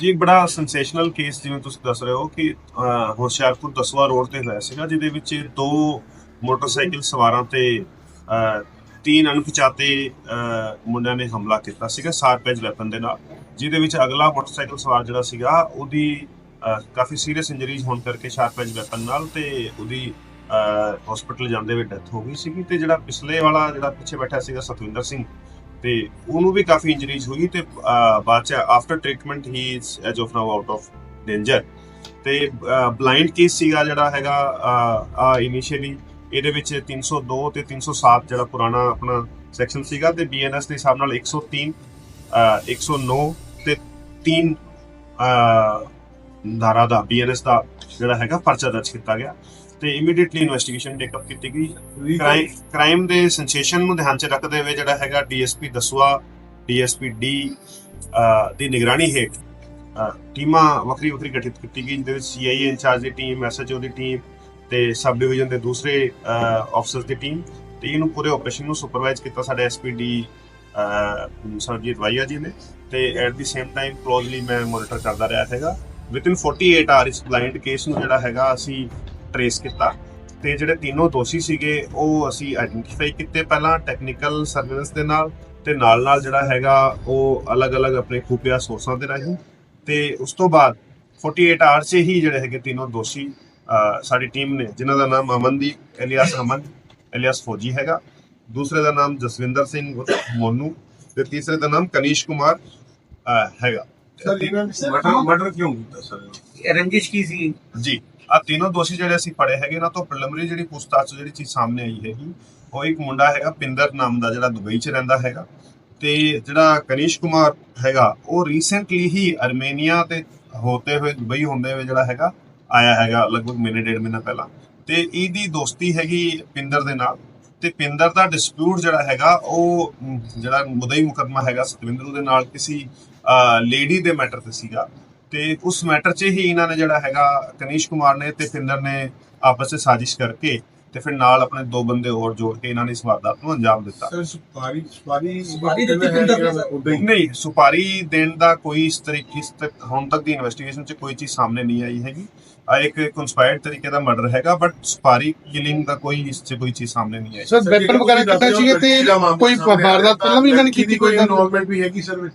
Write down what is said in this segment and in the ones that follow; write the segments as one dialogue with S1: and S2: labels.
S1: ਜੀ, ਬੜਾ sensational case ਜਿਵੇਂ ਤੁਸੀਂ ਦੱਸ ਰਹੇ ਹੋ ਕਿ ਹੁਸ਼ਿਆਰਪੁਰ ਦਸਵਾ ਰੋਡ ਤੇ ਹੋਇਆ ਸੀਗਾ, ਜਿਹਦੇ ਵਿੱਚ ਦੋ ਮੋਟਰਸਾਈਕਲ ਸਵਾਰਾਂ ਤੇ ਤਿੰਨ ਅਣਪਛਾਤੇ ਮੁੰਡਿਆਂ ਨੇ ਹਮਲਾ ਕੀਤਾ ਸੀਗਾ, ਸਾਰਪੇਜ ਵੈਪਨ ਦੇ ਨਾਲ, ਜਿਹਦੇ ਵਿੱਚ ਅਗਲਾ ਮੋਟਰਸਾਈਕਲ ਸਵਾਰ ਜਿਹੜਾ ਸੀਗਾ, ਉਹਦੀ ਕਾਫੀ ਸੀਰੀਅਸ ਇੰਜਰੀਜ਼ ਹੋਣ ਕਰਕੇ ਸ਼ਾਰਪੇਜ ਵੈਪਨ ਨਾਲ ਤੇ ਉਹਦੀ ਹਸਪੀਟਲ ਜਾਂਦੇ ਹੋਏ ਡੈਥ ਹੋ ਗਈ ਸੀਗੀ ਤੇ ਜਿਹੜਾ ਪਿਛਲੇ ਵਾਲਾ ਜਿਹੜਾ ਪਿੱਛੇ ਬੈਠਾ ਸੀਗਾ ਸਤਵਿੰਦਰ ਸਿੰਘ ਤੇ ਉਹਨੂੰ ਵੀ ਕਾਫੀ ਇੰਜਰੀਜ਼ ਹੋਈ ਤੇ ਅਹ, ਬਾਅਦ ਚ after treatment he is as of now out of danger ਤੇ ਬਲਾਈਂਡ ਕੇਸ ਸੀਗਾ ਜਿਹੜਾ ਹੈਗਾ ਆ ਇਨੀਸ਼ੀਅਲੀ ਇਹਦੇ ਵਿੱਚ 302 ਤੇ 307 ਜਿਹੜਾ ਪੁਰਾਣਾ ਆਪਣਾ ਸੈਕਸ਼ਨ ਸੀਗਾ ਤੇ ਬੀਐਨਐਸ ਦੇ ਹਿਸਾਬ ਨਾਲ 103 ਅਹ, 109 ਤੇ 3 ਧਾਰਾ ਦਾ ਬੀਐਨਐਸ ਦਾ ਜਿਹੜਾ ਹੈਗਾ ਪਰਚਾ ਦਰਜ ਕੀਤਾ ਗਿਆ। ਤੇ ਇਮੀਡੀਏਟਲੀ ਇਨਵੈਸਟੀਗੇਸ਼ਨ ਟੇਕਅਪ ਕੀਤੀ ਗਈ। ਕ੍ਰਾਈਮ ਕ੍ਰਾਈਮ ਦੇ ਸੈਂਸੇਸ਼ਨ ਨੂੰ ਧਿਆਨ ਚ ਰੱਖਦੇ ਹੋਏ ਜਿਹੜਾ ਹੈਗਾ ਡੀਐਸਪੀ ਦਸਵਾ ਡੀਐਸਪੀ ਡੀ ਦੀ ਨਿਗਰਾਨੀ ਹੇਠ ਟੀਮਾਂ ਵੱਖਰੀ ਵੱਖਰੀ ਗਠਿਤ ਕੀਤੀ ਗਈ ਜਿਹਦੇ ਵਿੱਚ ਸੀਆਈਏ ਇੰਚਾਰਜ ਦੀ ਟੀਮ ਐਸਐਚਓ ਦੀ ਟੀਮ ਤੇ ਸਬ ਡਿਵੀਜ਼ਨ ਦੇ ਦੂਸਰੇ ਆਫਸਰਸ ਦੀ ਟੀਮ ਤੇ ਇਹਨੂੰ ਪੂਰੇ ਆਪਰੇਸ਼ਨ ਨੂੰ ਸੁਪਰਵਾਈਜ਼ ਕੀਤਾ ਸਾਡੇ ਐਸਪੀਡੀ ਸਰਜੀਤ ਵਾਈਆ ਜੀ ਨੇ ਤੇ at the same time closely ਮੈਂ ਮੋਨੀਟਰ ਕਰਦਾ ਰਿਹਾ ਹੈਗਾ। ਵਿਦਿਨ 48 ਆਰ ਇਸ ਬਲਾਈਂਡ ਕੇਸ ਨੂੰ ਜਿਹੜਾ ਹੈਗਾ ਅਸੀਂ ਟਰੇਸ ਕੀਤਾ। ਤੇ ਜਿਹੜੇ ਤਿੰਨੋਂ ਦੋਸ਼ੀ ਸੀਗੇ, ਉਹ ਅਸੀਂ ਆਇਡੈਂਟੀਫਾਈ ਕੀਤੇ ਪਹਿਲਾਂ ਟੈਕਨੀਕਲ ਸਰਵੇਲੈਂਸ ਦੇ ਨਾਲ ਤੇ ਨਾਲ ਨਾਲ ਜਿਹੜਾ ਹੈਗਾ, ਉਹ ਅਲੱਗ-ਅਲੱਗ ਆਪਣੇ ਖੂਫੀਆ ਸੋਰਸਾਂ ਦੇ ਰਾਹੀਂ। ਤੇ ਉਸ ਤੋਂ ਬਾਅਦ 48 ਆਰ 'ਚ ਹੀ ਜਿਹੜੇ ਹੈਗੇ ਤਿੰਨੋਂ ਦੋਸ਼ੀ ਸਾਡੀ ਟੀਮ ਨੇ, ਜਿਨ੍ਹਾਂ ਦਾ ਨਾਮ ਅਮਨਦੀਪ ਇਲੀਆਸ ਅਮਨ ਐਲੀਆਸ ਫੌਜੀ ਹੈਗਾ। ਦੂਸਰੇ ਦਾ ਨਾਮ ਜਸਵਿੰਦਰ ਸਿੰਘ ਮੋਨੂ ਤੇ ਤੀਸਰੇ ਦਾ ਨਾਮ ਕਨੀਸ਼ ਕੁਮਾਰ ਹੈਗਾ।
S2: ਸਰ ਇਹਨਾਂ ਨੇ ਮਰਡਰ ਮਰਡਰ ਕਿਉਂ ਕੀਤਾ ਸਰ?
S3: ਰੰਜਿਸ਼ ਕੀ ਸੀ?
S1: ਜੀ ਆ ਤਿੰਨੋਂ ਦੋਸ਼ੀ ਜਿਹੜੇ ਅਸੀਂ ਫੜੇ ਹੈਗੇ ਨਾ ਤੋਂ ਪ੍ਰੀਲਿਮਿਨਰੀ ਜਿਹੜੀ ਪੁੱਛਤਾਛ 'ਚ ਜਿਹੜੀ ਚੀਜ਼ ਸਾਹਮਣੇ ਆਈ ਹੈਗੀ ਉਹ ਇੱਕ ਮੁੰਡਾ ਹੈਗਾ ਪਿੰਦਰ ਨਾਮ ਦਾ ਜਿਹੜਾ ਦੁਬਈ 'ਚ ਰਹਿੰਦਾ ਹੈਗਾ ਤੇ ਜਿਹੜਾ ਕਨੀਸ਼ ਕੁਮਾਰ ਹੈਗਾ ਉਹ ਰੀਸੈਂਟਲੀ ਹੀ ਅਰਮੇਨੀਆ ਤੇ ਹੋਤੇ ਹੋਏ ਦੁਬਈ ਹੁੰਦੇ ਹੋਏ ਜਿਹੜਾ ਹੈਗਾ ਆਇਆ ਹੈਗਾ ਲਗਭਗ ਮਹੀਨੇ ਡੇਢ ਮਹੀਨਾ ਪਹਿਲਾਂ ਤੇ ਇਹਦੀ ਦੋਸਤੀ ਹੈਗੀ ਪਿੰਦਰ ਦੇ ਨਾਲ ਤੇ ਪਿੰਦਰ ਦਾ ਡਿਸਪਿਊਟ ਜਿਹੜਾ ਹੈਗਾ ਉਹ ਮ, ਜਿਹੜਾ ਮੁਦਈ ਮੁਕੱਦਮਾ ਹੈਗਾ ਸਤਵਿੰਦਰ ਦੇ ਨਾਲ ਕਿਸੇ ਲੇਡੀ ਦੇ ਮੈਟਰ ਤੇ ਸੀਗਾ। ਤੇ ਉਸ ਮੈਟਰ 'ਚ ਹੀ ਇਹਨਾਂ ਨੇ ਜਿਹੜਾ ਹੈਗਾ ਕਨੀਸ਼ ਕੁਮਾਰ ਨੇ ਤੇ ਪਿੰਦਰ ਨੇ ਆਪਸ ਵਿੱਚ ਸਾਜ਼ਿਸ਼ ਕਰਕੇ ਤੇ ਫਿਰ ਨਾਲ ਆਪਣੇ ਦੋ ਬੰਦੇ ਹੋਰ ਜੋੜ ਕੇ ਇਹਨਾਂ ਨੇ ਇਸ ਵਾਰਦਾਤ ਨੂੰ ਅੰਜਾਮ ਦਿੱਤਾ।
S2: ਸਰ ਸੁਪਾਰੀ ਸੁਪਾਰੀ
S3: ਸੁਪਾਰੀ ਦਿੱਤੀ ਪਿੰਦਰ ਨੇ।
S2: ਉਦਾਂ ਹੀ।
S1: ਨਹੀਂ ਸੁਪਾਰੀ ਦੇਣ ਦਾ ਕੋਈ ਇਸ ਤਰੀਕੇ ਇਸ ਤੱਕ ਹੁਣ ਤੱਕ ਦੀ ਇਨਵੈਸਟੀਗੇਸ਼ਨ 'ਚ ਕੋਈ ਚੀਜ਼ ਸਾਹਮਣੇ ਨਹੀਂ ਆਈ ਹੈਗੀ। ਆ ਇੱਕ ਕਨਸਪਾਇਰਡ ਤਰੀਕੇ ਦਾ ਮਰਡਰ ਹੈਗਾ ਬਟ ਸੁਪਾਰੀ ਕਿਲਿੰਗ ਦਾ ਕੋਈ ਇਸ 'ਚ ਕੋਈ ਚੀਜ਼ ਸਾਹਮਣੇ ਨਹੀਂ ਆਈ।
S4: ਸਰ ਵੈਪਨ ਵਗੈਰਾ ਕਿੱਦਾਂ ਸੀਗੇ ਤੇ ਕੋਈ ਵਾਰਦਾਤ ਪਹਿਲਾਂ ਵੀ ਇਹਨਾਂ ਨੇ ਕੀਤੀ ਕੋਈ
S2: ਇਨਵੋਲਵਮੈਂਟ ਵੀ ਹੈਗੀ ਸਰ ਵਿੱਚ?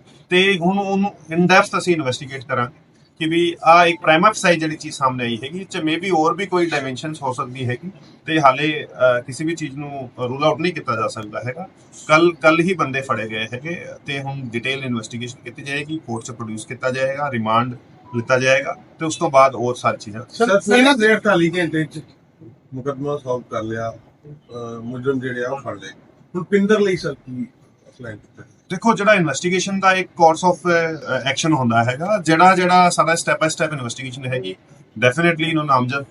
S1: ਤੇ ਹੁਣ ਉਹਨੂੰ ਇਨ ਅਸੀਂ ਇਨਵੈਸਟੀਗੇਟ ਕਰਾਂਗੇ ਕਿ ਵੀ ਆ ਇੱਕ ਪ੍ਰਾਈਮ ਅਫਸਾਈ ਜਿਹੜੀ ਚੀਜ਼ ਸਾਹਮਣੇ ਆਈ ਹੈਗੀ ਚ ਮੇਬੀ ਹੋਰ ਵੀ ਕੋਈ ਡਾਈਮੈਂਸ਼ਨਸ ਹੋ ਸਕਦੀ ਹੈਗੀ ਤੇ ਹਾਲੇ ਕਿਸੇ ਵੀ ਚੀਜ਼ ਨੂੰ ਰੂਲ ਆਊਟ ਨਹੀਂ ਕੀਤਾ ਜਾ ਸਕਦਾ ਹੈਗਾ। ਕੱਲ ਕੱਲ ਹੀ ਬੰਦੇ ਫੜੇ ਗਏ ਹੈਗੇ ਤੇ ਹੁਣ ਡਿਟੇਲ ਇਨਵੈਸਟੀਗੇਸ਼ਨ ਕੀਤੀ ਜਾਏਗੀ ਕੋਰਟ 'ਚ ਪ੍ਰੋਡਿਊਸ ਕੀਤਾ ਜਾਏਗਾ ਰਿਮਾਂਡ ਲਿੱਤਾ ਜਾਏਗਾ ਤੇ ਉਸ ਤੋਂ ਬਾਅਦ ਹੋਰ ਸਾਰੀ ਚੀਜ਼ਾਂ
S2: ਸਰ ਇਹਨਾਂ ਦੇ 48 ਘੰਟੇ ਚ ਮੁਕਦਮਾ ਸੋਲਵ ਕਰ ਲਿਆ ਮੁਜਰਮ ਜਿਹੜੇ ਆ ਉਹ ਫੜ ਲਏ। ਹੁਣ ਪਿੰਦਰ ਲਈ ਸਰ ਕੀ ਕੀਤਾ।
S1: ਦੇਖੋ ਜਿਹੜਾ ਇਨਵੈਸਟੀਗੇਸ਼ਨ ਦਾ ਇੱਕ ਕੋਰਸ ਆਫ ਐਕਸ਼ਨ ਹੁੰਦਾ ਹੈਗਾ ਜਿਹੜਾ ਜਿਹੜਾ ਸਾਡਾ ਸਟੈਪ ਬਾਈ ਸਟੈਪ ਇਨਵੈਸਟੀਗੇਸ਼ਨ ਹੈਗੀ ਡੈਫੀਨਿਟਲੀ ਇਹਨੂੰ ਨਾਮਜ਼ਦ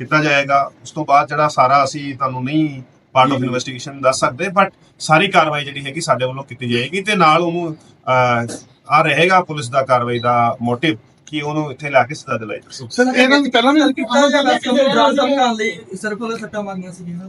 S1: ਕੀਤਾ ਜਾਏਗਾ। ਉਸ ਤੋਂ ਬਾਅਦ ਜਿਹੜਾ ਸਾਰਾ ਅਸੀਂ ਤੁਹਾਨੂੰ ਨਹੀਂ ਪਾਰਟ ਆਫ ਇਨਵੈਸਟੀਗੇਸ਼ਨ ਦੱਸ ਸਕਦੇ ਬਟ ਸਾਰੀ ਕਾਰਵਾਈ ਜਿਹੜੀ ਹੈਗੀ ਸਾਡੇ ਵੱਲੋਂ ਕੀਤੀ ਜਾਏਗੀ ਤੇ ਨਾਲ ਉਹਨੂੰ ਆ ਰਹੇਗਾ ਪੁਲਿਸ ਦਾ ਕਾਰਵਾਈ ਦਾ ਮੋਟਿਵ ਕਿ ਉਹਨੂੰ ਇੱਥੇ ਲਾ ਕੇ ਸਜ਼ਾ ਦਿਲਾਈ ਜਾਵੇ।
S4: ਸਰ ਇਹਨਾਂ ਪਹਿਲਾਂ ਵੀ
S3: ਕੀਤਾ ਜਾਂਦਾ ਸੀ ਡਰਾਸ ਕਰਨ ਲਈ? ਸਰਕਲ ਸੱਟਾਂ ਮਾਰੀਆਂ ਸੀ ਜਿਹਨਾਂ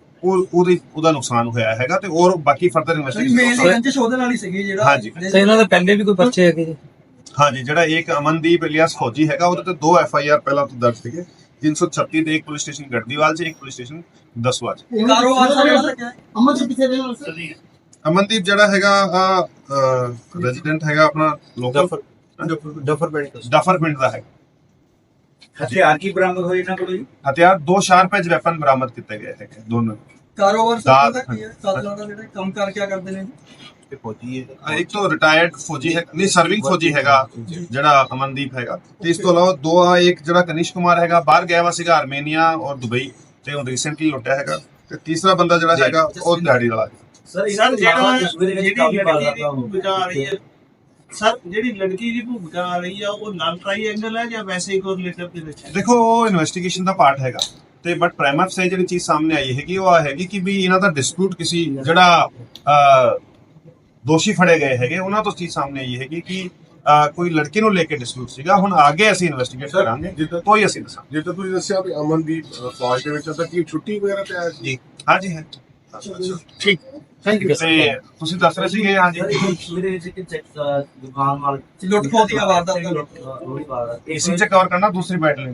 S1: ਉਹ ਉਹਦੀ ਉਹਦਾ ਨੁਕਸਾਨ ਹੋਇਆ ਹੈਗਾ ਤੇ ਔਰ ਬਾਕੀ ਫਰਦਰ
S3: ਮੇਨ
S1: ਇਨਵੈਸਟੀਗੇਸ਼ਨ
S3: ਰੰਜਿਸ਼ ਉਹਦੇ ਨਾਲ ਹੀ ਸੀਗੀ ਜਿਹੜਾ
S1: ਹਾਂਜੀ।
S5: ਤੇ ਇਹਨਾਂ ਦੇ ਪਹਿਲੇ ਵੀ ਕੋਈ ਪਰਚੇ ਹੈਗੇ ਜੀ?
S1: ਹਾਂਜੀ ਜਿਹੜਾ ਇੱਕ ਅਮਨਦੀਪ ਇਲੀਆਸ ਫੌਜੀ ਹੈਗਾ ਉਹਦੇ ਤੇ ਦੋ ਐਫ ਆਈ ਆਰ ਪਹਿਲਾਂ ਤੋਂ ਦਰਜ ਸੀਗੇ। 336 ਤੇ ਇੱਕ ਪੁਲਿਸ ਸਟੇਸ਼ਨ ਗੜਦੀਵਾਲ 'ਚ ਇੱਕ ਪੁਲਿਸ ਸਟੇਸ਼ਨ ਦਸਵਾ 'ਚ।
S3: ਕਾਰੋਬਾਰ ਦਾ ਜਿਹੜਾ ਕਿਆ ਹੈ?
S4: ਅਮਨ ਜੀ ਪਿੱਛੇ ਦੇ
S1: ਅਮਨਦੀਪ ਜਿਹੜਾ ਹੈਗਾ ਰੈਜ਼ੀਡੈਂਟ ਹੈਗਾ ਆਪਣਾ ਲੋਕਲ
S5: ਡਫਰ ਪਿੰਡ
S1: ਦਾ ਹੈ।
S6: ਹਥਿਆਰ ਕੀ ਬਰਾਮਦ ਹੋਏ ਇਹਨਾਂ ਕੋਲ ਜੀ?
S1: ਹਥਿਆਰ ਦੋ ਸ਼ਾਰਪ ਐਜ ਵੈਪਨ ਬਰਾਮਦ ਕੀਤੇ ਗਏ ਹੈਗੇ ਦੋਨੋਂ।
S3: ਕਾਰੋਬਾਰ ਦਾ ਕੀ ਹੈ ਸਾਧਨਾਂ ਦਾ ਜਿਹੜਾ ਕੰਮ ਕਰ ਕਿਆ ਕਰਦੇ ਨੇ
S1: ਅਹ ਇੱਕ ਤੋਂ ਰਿਟਾਇਰਡ ਫੌਜੀ ਹੈ ਨਹੀਂ ਸਰਵਿੰਗ ਫੌਜੀ ਹੈਗਾ ਜਿਹੜਾ ਅਮਨਦੀਪ ਹੈਗਾ। ਤੇ ਇਸ ਤੋਂ ਇਲਾਵਾ ਦੋ ਆ ਇੱਕ ਜਿਹੜਾ ਕਨਿਸ਼ ਕੁਮਾਰ ਹੈਗਾ ਬਾਹਰ ਗਿਆ ਵਾ ਸੀਗਾ ਆਰਮੇਨੀਆ ਔਰ ਦੁਬਈ ਤੇ ਹੁਣ ਰੀਸੈਂਟਲੀ ਲੁੱਟਿਆ ਹੈਗਾ। ਤੇ ਤੀਸਰਾ ਬੰਦਾ ਜਿਹੜਾ ਹੈਗਾ ਉਹ ਦਿਹਾੜੀ ਵਾਲਾ
S6: ਸਰ
S7: ਸਰ ਜਿਹੜਾ
S6: ਜਿਹੜੀ
S7: ਜਿਹੜੀ ਲੜਕੀ ਦੀ ਰਹੀ ਹੈ ਸਰ ਜਿਹੜੀ ਲੜਕੀ ਦੀ ਭੂਮਿਕਾ ਆ ਰਹੀ ਆ ਉਹ ਨਨ ਟ੍ਰਾਈਐਂਗਲ ਹੈ ਜਾਂ ਵੈਸੇ ਹੀ ਕੋਰਿਲੇਟਿਵ ਦੇ ਵਿੱਚ ਹੈ?
S1: ਦੇਖੋ ਉਹ ਇਨਵੈਸਟੀਗੇਸ਼ਨ ਦਾ ਪਾਰਟ ਹੈਗਾ। ਤੇ ਬਟ ਪ੍ਰਾਈਮਰ ਸੇ ਜਿਹੜੀ ਚੀਜ਼ ਸਾਹਮਣੇ ਆਈ ਹੈਗੀ ਉਹ ਆ ਹੈਗੀ ਕਿ ਵੀ ਇਹਨਾਂ ਦਾ ਡਿਸਪਿਊਟ ਕਿਸੇ ਜਿਹੜਾ ਅਹ, ਦੋਸ਼ੀ ਫੜੇ ਗਏ ਹੈਗੇ ਉਹਨਾਂ ਤੋਂ ਚੀਜ਼ ਸਾਹਮਣੇ ਆਈ ਹੈਗੀ ਕਿ ਕੋਈ ਲੜਕੀ ਨੂੰ ਲੈ ਕੇ ਡਿਸਪਿਊਟ ਸੀਗਾ। ਹੁਣ ਅੱਗੇ ਅਸੀਂ ਇਨਵੈਸਟੀਗੇਟ ਕਰਾਂਗੇ।
S2: ਜਿੱਦਾਂ-
S1: ਕੋਈ ਅਸੀਂ ਦੱਸਾਂਗੇ।
S2: ਜਿੱਦਾਂ ਤੁਸੀਂ ਦੱਸਿਆ ਵੀ ਅਮਨਦੀਪ ਫੌਜ ਦੇ ਵਿੱਚ ਤਾਂ ਕੀ ਛੁੱਟੀ ਵਗੈਰਾ ਤੇ ਆਇਆ ਸੀ?
S1: ਜੀ। ਹਾਂਜੀ ਹੈ
S4: ਠੀਕ। ਥੈਂਕ ਯੂ
S1: ਤੇ ਤੁਸੀਂ ਦੱਸ ਰਹੇ ਸੀਗੇ ਹਾਂਜੀ।
S6: ਮੇਰੇ ਜਿਹੜੇ ਚੈੱਕ ਦੁਕਾਨ ਮਾਲਕ
S3: ਲੁੱਟ ਖੋਹ ਦੀਆਂ ਵਾਰਦਾਤਾਂ।
S6: ਲੁੱਟ ਖੋਹ ਦੀ ਵਾਰਦਾਤ
S1: ਇਸੇ ਚ ਕਵਰ ਕਰਨਾ ਦੂਸਰੀ ਬੈਟਲ